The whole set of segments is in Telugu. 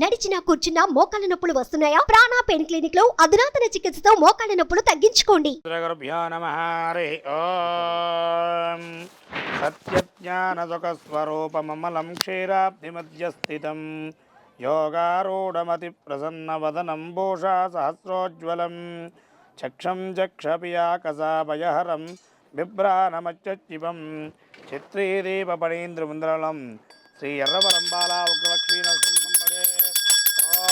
నడిచినా కూర్చున్నా మోకాళ్ళ నొప్పులు వస్తున్నాయా? ప్రాణా పెయిన్ క్లినిక్లో అధునాతన చికిత్సతో మోకాళ్ళ నొప్పులు తగ్గించుకోండి. శ్రీగురుభ్యో నమ మధ్యస్థితం ఓం. సత్యజ్ఞానసుఖస్వరూపమమలం క్షీరాబ్ధిమధ్యస్థితం. యోగారూఢమతి ప్రసన్నవదనం భూషా సహస్రోజ్వలం. చక్షం చక్షపియాకసాభయహరం బిభ్రానమచ్చివం చిత్రీదీపణీంద్రముంద్రలం శ్రీ ఎర్రవరం బాలా ఉగ్రలక్ష్మీ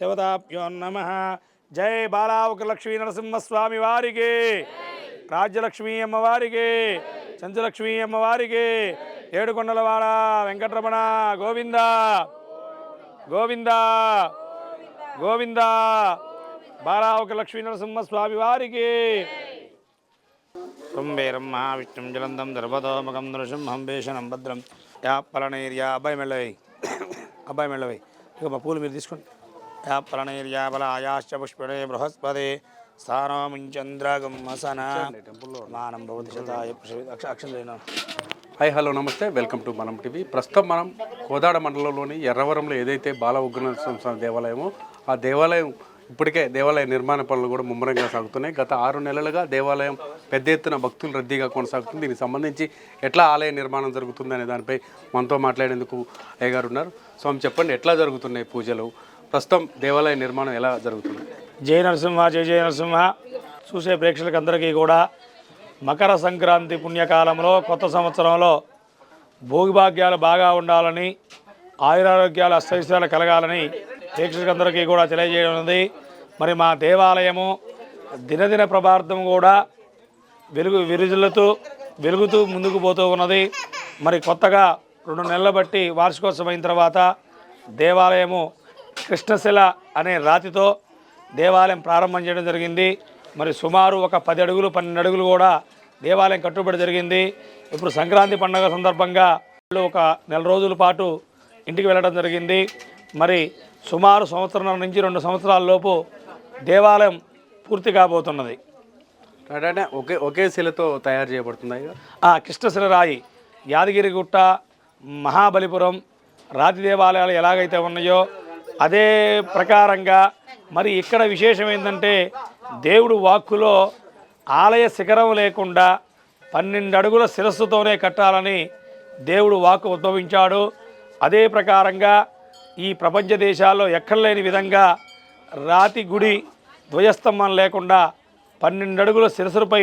దేవతాభ్యో నమ. జై బాలావుక లక్ష్మీ నరసింహస్వామి వారికి. రాజ్యలక్ష్మీ అమ్మవారికి. చంచలక్ష్మీ అమ్మవారికి. ఏడుకొండలవాడ వెంకటరమణ గోవింద. గోవింద. గోవింద. బాలావుక లక్ష్మీ నరసింహస్వామి వారికి. కుంభేరం మహావిష్ణుం జలందం దర్భదోముఖం నృసింహం భీషణం భద్రం. యా పలనైర్యా అబ్బాయి మెళ్ళవై. అబ్బాయి మెళ్ళవై. ఇక మా పూలు మీరు తీసుకోండి. యా పలనైర్యా బల ఆయాశ్చ పుష్పడే బృహస్పతి మానం భవతి శతాయ హాయ్ హలో నమస్తే. వెల్కమ్ టు మనం టీవీ ప్రస్తుతం మనం కోదాడ మండలంలోని ఎర్రవరంలో ఏదైతే బాల ఉగ్రనరసింహ స్వామి దేవాలయమో ఆ దేవాలయం ఇప్పటికే దేవాలయ నిర్మాణ పనులు కూడా ముమ్మరంగా సాగుతున్నాయి. గత ఆరు నెలలుగా దేవాలయం పెద్ద ఎత్తున భక్తులు రద్దీగా కొనసాగుతుంది. దీనికి సంబంధించి ఎట్లా ఆలయ నిర్మాణం జరుగుతుంది అనే దానిపై మనతో మాట్లాడేందుకు అయ్యగారు ఉన్నారు. స్వామి చెప్పండి ఎట్లా జరుగుతున్నాయి పూజలు? ప్రస్తుతం దేవాలయ నిర్మాణం ఎలా జరుగుతుంది? జయ నరసింహ జయ జయ నరసింహ. చూసే ప్రేక్షకులందరికీ కూడా మకర సంక్రాంతి పుణ్యకాలంలో కొత్త సంవత్సరంలో భోగిభాగ్యాలు బాగా ఉండాలని ఆయురారోగ్యాలు అష్టైశ్వర్యాలు కలగాలని ప్రేక్షకులందరికీ కూడా తెలియజేయడం ఉంది. మరి మా దేవాలయము దినదిన ప్రభార్థం కూడా వెలుగు విరుజులతో వెలుగుతూ ముందుకు పోతూ ఉన్నది. మరి కొత్తగా రెండు నెలలు బట్టి వార్షికోత్సవం అయిన తర్వాత దేవాలయము కృష్ణశిల అనే రాతితో దేవాలయం ప్రారంభం చేయడం జరిగింది. మరి సుమారు ఒక పది అడుగులు పన్నెండు అడుగులు కూడా దేవాలయం కట్టుబడి జరిగింది. ఇప్పుడు సంక్రాంతి పండుగ సందర్భంగా వాళ్ళు ఒక నెల రోజుల పాటు ఇంటికి వెళ్ళడం జరిగింది. మరి సుమారు సంవత్సరం నుంచి రెండు సంవత్సరాల లోపు దేవాలయం పూర్తి కాబోతున్నది. ఒకే ఒకే శిలతో తయారు చేయబడుతుంది అయ్యగారు ఆ కృష్ణశిల రాయి యాదగిరిగుట్ట మహాబలిపురం రాతి దేవాలయాలు ఎలాగైతే ఉన్నాయో అదే ప్రకారంగా మరి ఇక్కడ విశేషం ఏంటంటే దేవుడు వాక్కులో ఆలయ శిఖరం లేకుండా పన్నెండు అడుగుల శిరస్సుతోనే కట్టాలని దేవుడు వాక్కు ఉద్భవించాడు. అదే ప్రకారంగా ఈ ప్రపంచ దేశాల్లో ఎక్కడ లేని విధంగా రాతి గుడి ధ్వజస్తంభం లేకుండా పన్నెండు అడుగుల శిరస్సుపై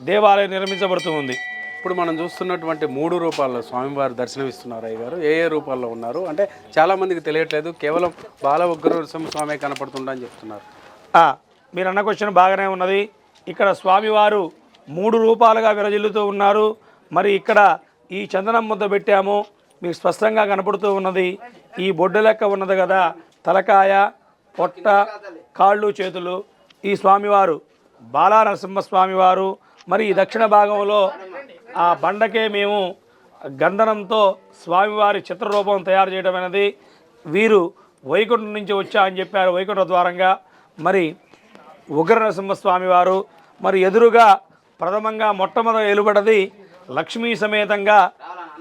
దేవాలయం నిర్మించబడుతుంది ఇప్పుడు మనం చూస్తున్నటువంటి మూడు రూపాల్లో స్వామివారు దర్శనమిస్తున్నారు అయ్యగారు. ఏ ఏ రూపాల్లో ఉన్నారు? అంటే చాలామందికి తెలియట్లేదు. కేవలం బాల ఉగ్ర నరసింహ స్వామి కనపడుతుండని చెప్తున్నారు. మీరు అన్న క్వశ్చన్ బాగానే ఉన్నది. ఇక్కడ స్వామివారు మూడు రూపాలుగా విరజిల్లుతూ ఉన్నారు. మరి ఇక్కడ ఈ చందనం ముద్ద పెట్టాము. మీకు స్పష్టంగా కనపడుతూ ఉన్నది. ఈ బొడ్డు లెక్క ఉన్నది కదా. తలకాయ పొట్ట కాళ్ళు చేతులు. ఈ స్వామివారు బాలనరసింహ స్వామివారు. మరి ఈ దక్షిణ భాగంలో ఆ బండకే మేము గంధనంతో స్వామివారి చిత్రరూపం తయారు చేయడం అనేది వీరు వైకుంఠం నుంచి వచ్చా అని చెప్పారు వైకుంఠ ద్వారంగా. మరి ఉగ్ర నరసింహస్వామి వారు మరి ఎదురుగా ప్రథమంగా మొట్టమొదటి వెలుబడది లక్ష్మీ సమేతంగా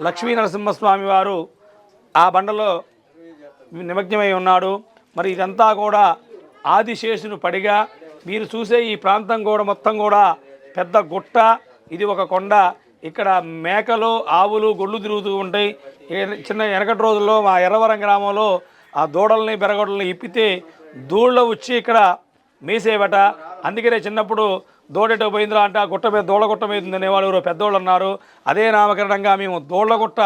లక్ష్మీ నరసింహస్వామి వారు ఆ బండలో నిమగ్నమై ఉన్నాడు. మరి ఇదంతా కూడా ఆదిశేషుని పడిగా మీరు చూసే ఈ ప్రాంతం కూడా మొత్తం కూడా పెద్ద గుట్ట. ఇది ఒక కొండ. ఇక్కడ మేకలు ఆవులు గొడ్లు తిరుగుతూ ఉంటాయి. చిన్న వెనకటి రోజుల్లో మా ఎర్రవరం గ్రామంలో ఆ దూడల్ని బెరగొడల్ని ఇప్పితే దూళ్ళ వచ్చి ఇక్కడ మేసేవట. అందుకనే చిన్నప్పుడు దూడటో పోయిందిరా అంటే ఆ గుట్ట మీద దూడగుట్ట మీద ఉంది అనేవాళ్ళు ఎవరో పెద్దోళ్ళు అన్నారు. అదే నామకరణంగా మేము దూళ్ళగుట్ట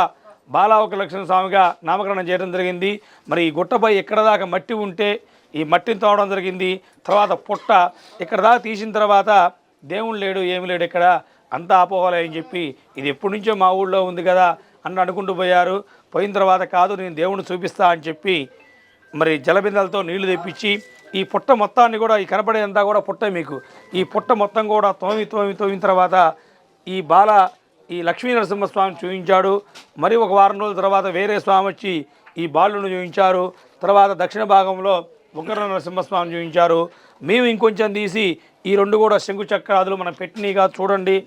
బాలావక లక్ష్మణ స్వామిగా నామకరణం చేయడం జరిగింది. మరి ఈ గుట్టపై ఎక్కడ దాకా మట్టి ఉంటే ఈ మట్టిని తోవడం జరిగింది. తర్వాత పుట్ట ఇక్కడ దాకా తీసిన తర్వాత దేవుడు లేడు ఏమి లేడు ఇక్కడ. అంతా అపోహలే అని చెప్పి ఇది ఎప్పటి నుంచో మా ఊళ్ళో ఉంది కదా అని అనుకుంటూ పోయారు. పోయిన తర్వాత కాదు నేను దేవుణ్ణి చూపిస్తా అని చెప్పి మరి జలబిందలతో నీళ్ళు తెప్పించి ఈ పుట్ట మొత్తాన్ని కూడా ఈ కనపడేదంతా కూడా పుట్ట మీకు. ఈ పుట్ట మొత్తం కూడా తోమి తోమి తోమిన తర్వాత ఈ బాల ఈ లక్ష్మీ నరసింహస్వామి చూపించాడు మరి ఒక వారం రోజుల తర్వాత వేరే స్వామి వచ్చి ఈ బాలును చూపించారు తర్వాత దక్షిణ భాగంలో ఉగ్ర నరసింహస్వామిని చూపించారు మేము ఇంకొంచెం తీసి ఈ రెండు కూడా శంకు చక్రాదులు మనం పెట్టినగా చూడండి.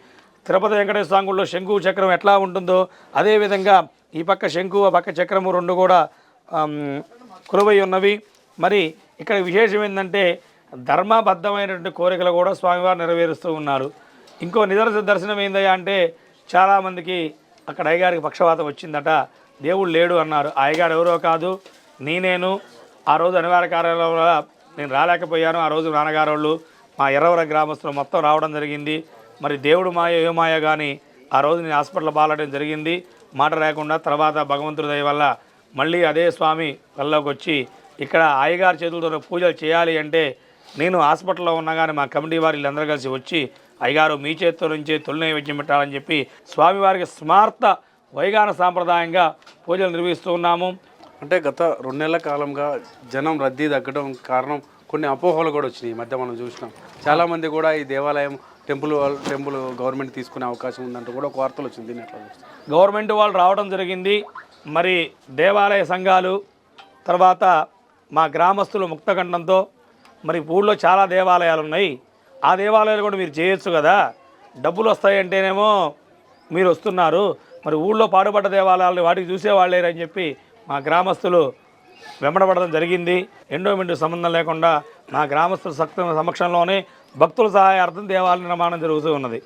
తిరుపతి వెంకటేశ్వర స్వామి శంకు చక్రం ఎట్లా ఉంటుందో అదేవిధంగా ఈ పక్క శంకు ఆ పక్క చక్రము రెండు కూడా కురువై ఉన్నవి. మరి ఇక్కడ విశేషం ఏంటంటే ధర్మబద్ధమైనటువంటి కోరికలు కూడా స్వామివారు నెరవేరుస్తూ ఉన్నారు. ఇంకో నిదర్శన దర్శనం ఏందయ్యా అంటే చాలామందికి అక్కడ అయ్యగారికి పక్షవాతం వచ్చిందట. దేవుడు లేడు అన్నారు. అయ్యగారు ఎవరో కాదు నేనేను. ఆ రోజు అనివార్య కార్యాలయం నేను రాలేకపోయాను. ఆ రోజు నాన్నగారు వాళ్ళు మా ఎర్రవర గ్రామస్తులు మొత్తం రావడం జరిగింది. మరి దేవుడు మాయ ఏ మాయ కానీ ఆ రోజు నేను హాస్పిటల్ బాలడం జరిగింది. మాట లేకుండా తర్వాత భగవంతుడి దయ వల్ల మళ్ళీ అదే స్వామి కల్లోకి వచ్చి ఇక్కడ అయ్యగారి చేతులతో పూజలు చేయాలి అంటే నేను హాస్పిటల్లో ఉన్నా కానీ మా కమిటీ వారు వీళ్ళందరూ కలిసి వచ్చి అయ్యగారు మీ చేతితో నుంచి తొలి నైవేద్యం పెట్టాలని చెప్పి స్వామివారికి స్మార్త వైగాన సాంప్రదాయంగా పూజలు నిర్వహిస్తూ ఉన్నాము. అంటే గత రెండు నెలల కాలంగా జనం రద్దీ తగ్గడం కారణం కొన్ని అపోహలు కూడా వచ్చినాయి ఈ మధ్య మనం చూసినాం. చాలామంది కూడా ఈ దేవాలయం టెంపుల్ టెంపుల్ గవర్నమెంట్ తీసుకునే అవకాశం ఉందంటూ కూడా ఒక వార్తలు వచ్చింది దీన్ని ఎట్లా గవర్నమెంట్ వాళ్ళు రావడం జరిగింది. మరి దేవాలయ సంఘాలు తర్వాత మా గ్రామస్తులు ముక్తకంఠంతో మరి ఊళ్ళో చాలా దేవాలయాలు ఉన్నాయి. ఆ దేవాలయాలు కూడా మీరు చేయొచ్చు కదా? డబ్బులు వస్తాయంటేనేమో మీరు వస్తున్నారు. మరి ఊళ్ళో పాడుపడ్డ దేవాలయాలు వాటికి చూసేవాళ్ళేరని చెప్పి మా గ్రామస్తులు వెంబడబడడం జరిగింది. ఎండోమెంట్ సంబంధం లేకుండా మా గ్రామస్తుల సక్త సమక్షంలోనే భక్తుల సహాయార్థం దేవాలయ నిర్మాణం జరుగుతూ ఉన్నది.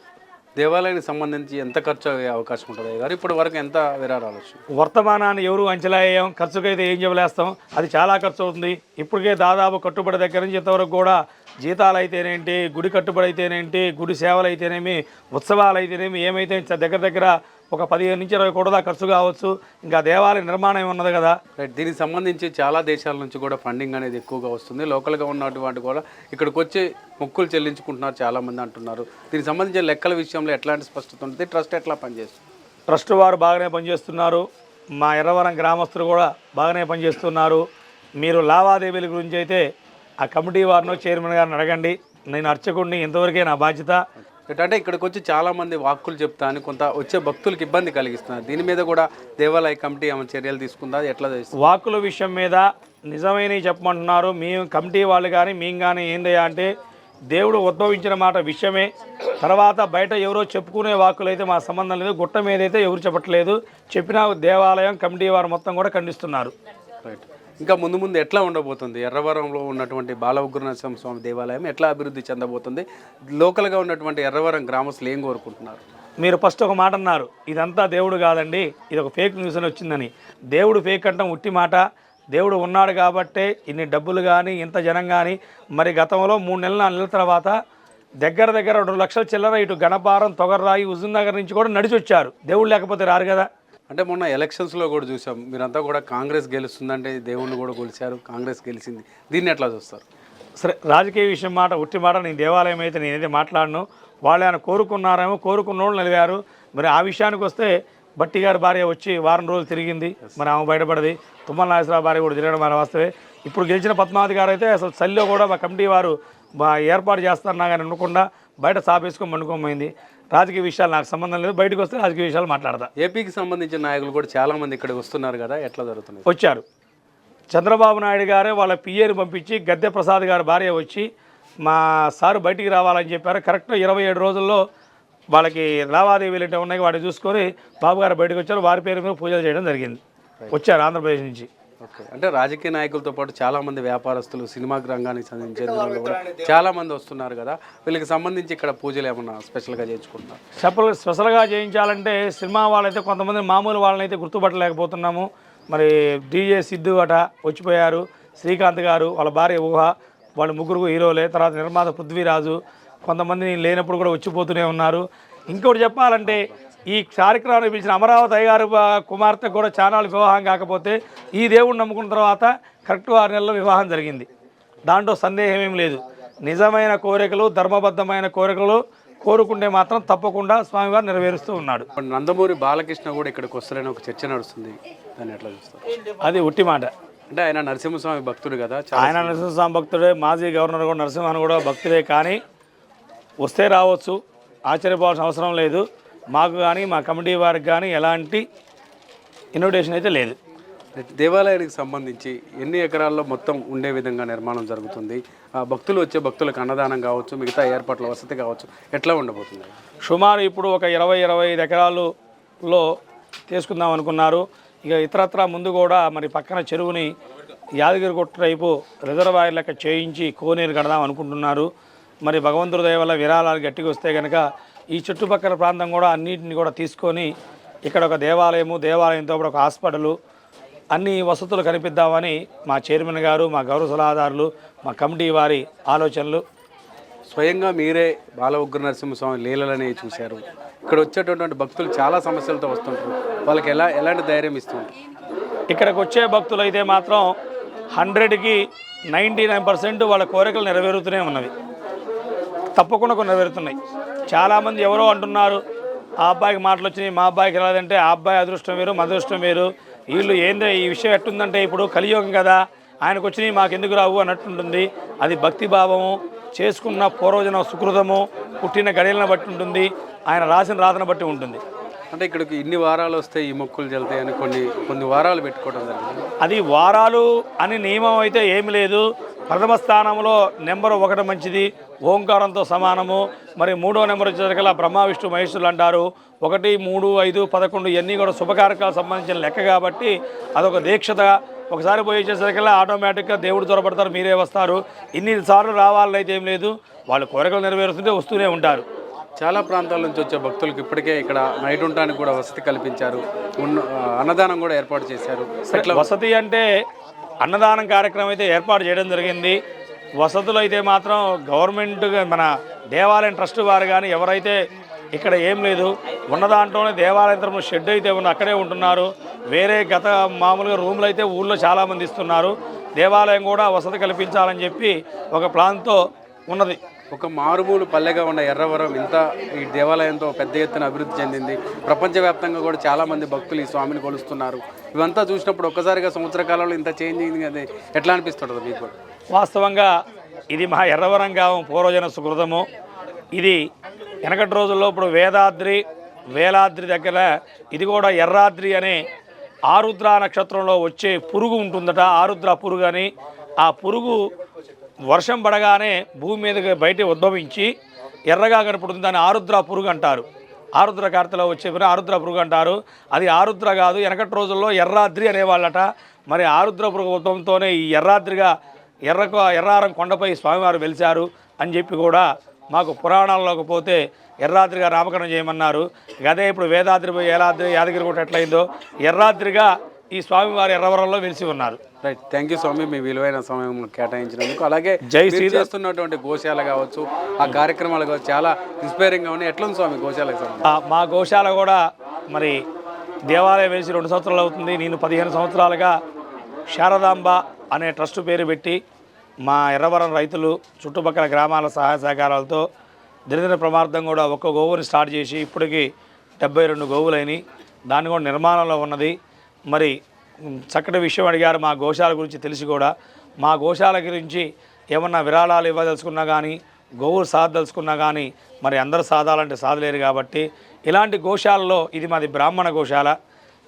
దేవాలయానికి సంబంధించి ఎంత ఖర్చు అయ్యే అవకాశం ఉంటుంది గారు ఇప్పటి వరకు ఎంత విరాళాలు వర్తమానాన్ని ఎవరు అంచనా వేయం ఖర్చుకైతే ఏం చెప్పలేస్తాం అది చాలా ఖర్చు అవుతుంది. ఇప్పటికే దాదాపు కట్టుబడి దగ్గర నుంచి ఇంతవరకు కూడా జీతాలు అయితేనేంటి గుడి కట్టుబడి అయితేనేంటి గుడి సేవలు అయితేనేమి ఉత్సవాలు అయితేనేమి ఏమైతే దగ్గర దగ్గర ఒక పదిహేను నుంచి ఇరవై కోట్ల దాకా ఖర్చు కావచ్చు. ఇంకా దేవాలయ నిర్మాణం ఉన్నది కదా? రైట్ దీనికి సంబంధించి చాలా దేశాల నుంచి కూడా ఫండింగ్ అనేది ఎక్కువగా వస్తుంది. లోకల్గా ఉన్నటువంటి కూడా ఇక్కడికి వచ్చి మొక్కులు చెల్లించుకుంటున్నారు చాలామంది అంటున్నారు. దీనికి సంబంధించిన లెక్కల విషయంలో ఎట్లాంటి స్పష్టత ఉంటుంది? ట్రస్ట్ ఎట్లా పనిచేస్తుంది? ట్రస్ట్ వారు బాగానే పనిచేస్తున్నారు. మా ఎర్రవరం గ్రామస్తులు కూడా బాగానే పనిచేస్తున్నారు. మీరు లావాదేవీల గురించి అయితే ఆ కమిటీ వారినో చైర్మన్ గారిని అడగండి. నేను అర్చకుడిని ఇంతవరకే నా బాధ్యత. అంటే ఇక్కడికి వచ్చి చాలా మంది వాక్కులు చెప్తా అని కొంత వచ్చే భక్తులకు ఇబ్బంది కలిగిస్తున్నారు. దీని మీద కూడా దేవాలయ కమిటీ ఏమైనా చర్యలు తీసుకుందా? ఎట్లా వాకుల విషయం మీద నిజమైనవి చెప్పమంటున్నారు. మేము కమిటీ వాళ్ళు కానీ మేము కానీ ఏందయ్యా అంటే దేవుడు ఉద్భవించిన మాట విషయమే. తర్వాత బయట ఎవరో చెప్పుకునే వాకులు అయితే మా సంబంధం లేదు. గుట్ట మీద అయితే ఎవరు చెప్పట్లేదు. చెప్పినా దేవాలయం కమిటీ వారు మొత్తం కూడా ఖండిస్తున్నారు. రైట్. ఇంకా ముందు ముందు ఎట్లా ఉండబోతుంది? ఎర్రవరంలో ఉన్నటువంటి బాల ఉగ్రనరసింహ స్వామి దేవాలయం ఎట్లా అభివృద్ధి చెందబోతుంది? లోకల్గా ఉన్నటువంటి ఎర్రవరం గ్రామస్తులు ఏం కోరుకుంటున్నారు? మీరు ఫస్ట్ ఒక మాట అన్నారు ఇదంతా దేవుడు కాదండి ఇది ఒక ఫేక్ న్యూస్ అని వచ్చిందని. దేవుడు ఫేక్ అంటాం ఉట్టి మాట దేవుడు ఉన్నాడు కాబట్టే ఇన్ని డబ్బులు కానీ ఇంత జనం కానీ మరి గతంలో మూడు నెలల నాలుగు నెలల తర్వాత దగ్గర దగ్గర రెండు లక్షల చిల్లర ఇటు గణపారం తొగర్రాయి హుజూర్నగర్ నుంచి కూడా నడిచి వచ్చారు దేవుడు లేకపోతే రారు కదా. అంటే మొన్న ఎలక్షన్స్లో కూడా చూసాం. మీరంతా కూడా కాంగ్రెస్ గెలుస్తుందంటే దేవుణ్ణి కూడా కొలిచారు కాంగ్రెస్ గెలిచింది. దీన్ని ఎట్లా చూస్తారు? సరే రాజకీయ విషయం మాట ఉట్టి మాట నేను దేవాలయం అయితే నేనైతే మాట్లాడను. వాళ్ళు ఆయన కోరుకున్నారేమో కోరుకున్న వాళ్ళు నిలివారు మరి ఆ విషయానికి వస్తే బట్టి గారి భార్య వచ్చి వారం రోజులు తిరిగింది. మరి ఆమె బయటపడది. తుమ్మల నాగేశ్వరరావు భార్య కూడా తిరగడం మన వాస్తవే ఇప్పుడు గెలిచిన పద్మావతి గారు అయితే అసలు చలిలో కూడా మా కమిటీ వారు ఏర్పాటు చేస్తున్నా కానీ అనుకుండా బయట సాపేసుకొని పండుకోమైంది రాజకీయ విషయాలు నాకు సంబంధం లేదు. బయటకు వస్తే రాజకీయ విషయాలు మాట్లాడతా. ఏపీకి సంబంధించిన నాయకులు కూడా చాలా మంది ఇక్కడికి వస్తున్నారు కదా. ఎట్లా జరుగుతుంది? వచ్చారు. చంద్రబాబు నాయుడు గారే వాళ్ళ పిఏని పంపించి గద్దె ప్రసాద్ గారి భార్య వచ్చి మా సారు బయటికి రావాలని చెప్పారు. కరెక్ట్ ఇరవై ఏడు రోజుల్లో వాళ్ళకి లావాదేవీలు అంటే ఉన్నాయి వాటిని చూసుకొని బాబు గారు బయటకు వచ్చారు. వారి పేరు మీద పూజలు చేయడం జరిగింది. వచ్చారు ఆంధ్రప్రదేశ్ నుంచి. ఓకే. అంటే రాజకీయ నాయకులతో పాటు చాలా మంది వ్యాపారస్తులు సినిమా రంగానికి సంబంధించిన వాళ్ళు కూడా చాలా మంది వస్తున్నారు కదా. వీళ్ళకి సంబంధించి ఇక్కడ పూజలు ఏమన్నా స్పెషల్గా చేయించుకుంటున్నారు? స్పెషల్ స్పెషల్గా చేయించాలంటే సినిమా వాళ్ళైతే కొంతమంది మామూలు వాళ్ళనైతే గుర్తుపట్టలేకపోతున్నాము. మరి డీజే సిద్ధు అట వచ్చిపోయారు. శ్రీకాంత్ గారు వాళ్ళ భార్య ఊహ వాళ్ళ ముగ్గురు హీరోలే తర్వాత నిర్మాత పృథ్వీరాజు కొంతమంది లేనప్పుడు కూడా వచ్చిపోతూనే ఉన్నారు. ఇంకోటి చెప్పాలంటే ఈ కార్యక్రమాన్ని పిలిచిన అమరావతి అయ్యగారు బా- కుమార్తె కూడా చానాలు వివాహం కాకపోతే ఈ దేవుడిని నమ్ముకున్న తర్వాత కరెక్ట్ ఆరు నెలల్లో వివాహం జరిగింది. దాంట్లో సందేహం ఏం లేదు. నిజమైన కోరికలు ధర్మబద్ధమైన కోరికలు కోరుకుంటే మాత్రం తప్పకుండా స్వామివారు నెరవేరుస్తూ ఉన్నాడు. నందమూరి బాలకృష్ణ కూడా ఇక్కడికి వస్తారని ఒక చర్చ నడుస్తుంది. దాన్ని ఎట్లా చూస్తారు? అది ఉట్టి మాట. అంటే ఆయన నరసింహస్వామి భక్తుడు కదా ఆయన నరసింహస్వామి భక్తుడే మాజీ గవర్నర్ కూడా నరసింహన్ కూడా భక్తుడే కానీ వస్తే రావచ్చు. ఆశ్చర్యపోవాల్సిన అవసరం లేదు. మాకు కానీ మా కమిటీ వారికి కానీ ఎలాంటి ఇన్విటేషన్ అయితే లేదు. దేవాలయానికి సంబంధించి ఎన్ని ఎకరాల్లో మొత్తం ఉండే విధంగా నిర్మాణం జరుగుతుంది? ఆ భక్తులు వచ్చే భక్తులకు అన్నదానం కావచ్చు మిగతా ఏర్పాట్ల వసతి కావచ్చు ఎట్లా ఉండబోతుంది? సుమారు ఇప్పుడు ఒక ఇరవై ఇరవై ఐదు ఎకరాలులో తీసుకుందాం అనుకున్నారు. ఇక ఇతరత్ర ముందు కూడా మరి పక్కన చెరువుని యాదగిరి గుట్ట వైపు రిజర్వాయర్ లెక్క చేయించి కోనేరు కడదాం అనుకుంటున్నారు. మరి భగవంతుడి దయ వల్ల విరాళాలు గట్టిగా వస్తే కనుక ఈ చుట్టుపక్కల ప్రాంతం కూడా అన్నింటిని కూడా తీసుకొని ఇక్కడ ఒక దేవాలయము దేవాలయంతో పాటు ఒక హాస్పిటల్ అన్ని వసతులు కనిపిద్దామని మా చైర్మన్ గారు మా గౌరవ సలహాదారులు మా కమిటీ వారి ఆలోచనలు. స్వయంగా మీరే బాల ఉగ్ర నరసింహస్వామి లీలలనే చూశారు. ఇక్కడ వచ్చేటటువంటి భక్తులు చాలా సమస్యలతో వస్తుంటారు. వాళ్ళకి ఎలా ఎలాంటి ధైర్యం ఇస్తుంటారు? ఇక్కడికి వచ్చే భక్తులు అయితే మాత్రం హండ్రెడ్కి నైంటీ నైన్ పర్సెంట్ వాళ్ళ కోరికలు నెరవేరుతూనే ఉన్నవి. తప్పకుండా కొన్ని నెరవేరుతున్నాయి. చాలామంది ఎవరో అంటున్నారు ఆ అబ్బాయికి మాటలు వచ్చినాయి మా అబ్బాయికి రాదంటే ఆ అబ్బాయి అదృష్టం వేరు మా అదృష్టం వేరు. వీళ్ళు ఏందో ఈ విషయం ఎట్టుందంటే ఇప్పుడు కలియుగం కదా ఆయనకు వచ్చినాయి మాకు ఎందుకు రావు? అన్నట్టుంటుంది. అది భక్తి భావము చేసుకున్న పూర్వజన సుకృతము పుట్టిన గడియలను బట్టి ఉంటుంది ఆయన రాసిన రాతను బట్టి ఉంటుంది. అంటే ఇక్కడికి ఇన్ని వారాలు వస్తే ఈ మొక్కులు జల్తాయని కొన్ని కొన్ని వారాలు పెట్టుకోవడం జరిగింది. అది వారాలు అని నియమం అయితే ఏమి లేదు ప్రథమ స్థానంలో నెంబర్ ఒకటి మంచిది ఓంకారంతో సమానము. మరి మూడో నెంబర్ వచ్చేసరికల్లా బ్రహ్మ విష్ణు మహేశ్వరులు అంటారు. ఒకటి మూడు ఐదు పదకొండు ఇవన్నీ కూడా శుభకారకాలకు సంబంధించిన లెక్క కాబట్టి అదొక దీక్షత. ఒకసారి పోయి వచ్చేసరికల్లా ఆటోమేటిక్గా దేవుడు దొరపడతారు మీరే వస్తారు. ఇన్ని సార్లు రావాలని అయితే ఏం లేదు. వాళ్ళు కోరికలు నెరవేరుస్తుంటే వస్తూనే ఉంటారు. చాలా ప్రాంతాల నుంచి వచ్చే భక్తులకు ఇప్పటికే ఇక్కడ నైట్ ఉండడానికి కూడా వసతి కల్పించారు. అన్నదానం కూడా ఏర్పాటు చేశారు. వసతి అంటే అన్నదానం కార్యక్రమం అయితే ఏర్పాటు చేయడం జరిగింది. వసతులు అయితే మాత్రం గవర్నమెంట్ మన దేవాలయం ట్రస్ట్ వారు కానీ ఎవరైతే ఇక్కడ ఏం లేదు ఉన్న దాంట్లోనే దేవాలయం తరపున షెడ్ అయితే ఉన్న అక్కడే ఉంటున్నారు. వేరే గత మామూలుగా రూమ్లు అయితే ఊళ్ళో చాలామంది ఇస్తున్నారు. దేవాలయం కూడా వసతి కల్పించాలని చెప్పి ఒక ప్లాన్తో ఉన్నది. ఒక మారుమూలు పల్లెగా ఉన్న ఎర్రవరం ఇంత ఈ దేవాలయంతో పెద్ద ఎత్తున అభివృద్ధి చెందింది. ప్రపంచవ్యాప్తంగా కూడా చాలామంది భక్తులు ఈ స్వామిని కొలుస్తున్నారు. ఇవంతా చూసినప్పుడు ఒక్కసారిగా సంవత్సర కాలంలో ఇంత చేంజ్ అయింది అది ఎట్లా అనిపిస్తుంటుంది మీకు? వాస్తవంగా ఇది మా ఎర్రవరం గావం పూర్వజన సుకృతము. ఇది వెనకటి రోజుల్లో ఇప్పుడు వేదాద్రి వేలాద్రి దగ్గర ఇది కూడా ఎర్రాద్రి అనే ఆరుద్ర నక్షత్రంలో వచ్చే పురుగు ఉంటుందట. ఆరుద్ర పురుగు అని ఆ పురుగు వర్షం పడగానే భూమి మీదగా బయట ఉద్భవించి ఎర్రగా కనపడుతుంది దాన్ని ఆరుద్ర పురుగు అంటారు. ఆరుద్ర కార్తలో వచ్చే ఆరుద్ర పురుగు అంటారు. అది ఆరుద్ర కాదు వెనకటి రోజుల్లో ఎర్రాద్రి అనేవాళ్ళట. మరి ఆరుద్ర పురుగు ఉద్భవంతోనే ఈ ఎర్రాద్రిగా ఎర్రకు ఎర్రారం కొండపై స్వామివారు వెలిచారు అని చెప్పి కూడా మాకు పురాణాల్లోకి పోతే ఎర్రాద్రిగా నామకరణం చేయమన్నారు. అదే ఇప్పుడు వేదాద్రి ఏలాద్రి యాదగిరి కూడా ఎట్లయిందో. ఎర్రాద్రిగా ఈ స్వామివారి ఎర్రవరంలో వెలిసి ఉన్నారు. రైట్ థ్యాంక్ యూ స్వామి మీ విలువైన సమయం కేటాయించినందుకు. అలాగే జై శ్రీరామ్. చేస్తున్నటువంటి గోశాల కావచ్చు ఆ కార్యక్రమాలు కావచ్చు చాలా ఇన్స్పైరింగ్గా ఉన్నాయి. ఎట్లా ఉంది స్వామి గోశాలకు ఆ, మా గోశాల కూడా మరి దేవాలయం వేసి రెండు సంవత్సరాలు అవుతుంది. నేను పదిహేను సంవత్సరాలుగా శారదాంబ అనే ట్రస్ట్ పేరు పెట్టి మా ఎర్రవరం రైతులు చుట్టుపక్కల గ్రామాల సహాయ సహకారాలతో దినదిన ప్రమార్థం కూడా ఒక్క గోవుని స్టార్ట్ చేసి ఇప్పటికి డెబ్బై రెండు గోవులైనవి దాన్ని కూడా నిర్మాణంలో ఉన్నది. మరి చక్కటి విషయం అడిగారు మా గోశాల గురించి తెలిసి కూడా. మా గోశాల గురించి ఏమన్నా విరాళాలు ఇవ్వదలుచుకున్నా కానీ గోవులు సాధదలుచుకున్నా కానీ మరి అందరు సాధాలంటే సాధలేరు కాబట్టి ఇలాంటి గోశాలలో ఇది మాది బ్రాహ్మణ గోశాల.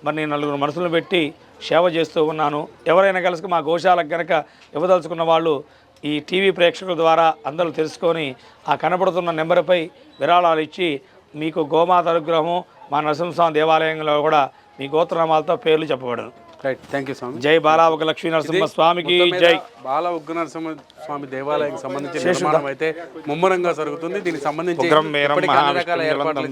మరి నేను నలుగురు మనసులు పెట్టి సేవ చేస్తూ ఉన్నాను. ఎవరైనా కలిసి మా గోశాలకు కనుక ఇవ్వదలుచుకున్న వాళ్ళు ఈ టీవీ ప్రేక్షకుల ద్వారా అందరూ తెలుసుకొని ఆ కనబడుతున్న నెంబర్పై విరాళాలు ఇచ్చి మీకు గోమాత అనుగ్రహము మా నరసింహస్వామి దేవాలయంలో కూడా మీ గోత్రనామాలతో పేర్లు చెప్పబడను రైట్ థ్యాంక్ యూ స్వామి జై బాలావక లక్ష్మీ నరసింహ స్వామికి జై. బాల ఉగ్రనరసింహ స్వామి దేవాలయానికి సంబంధించిన నిర్మాణం అయితే ముమ్మరంగా జరుగుతుంది. దీనికి సంబంధించి ఉగ్రం రకాల ఏర్పాట్లు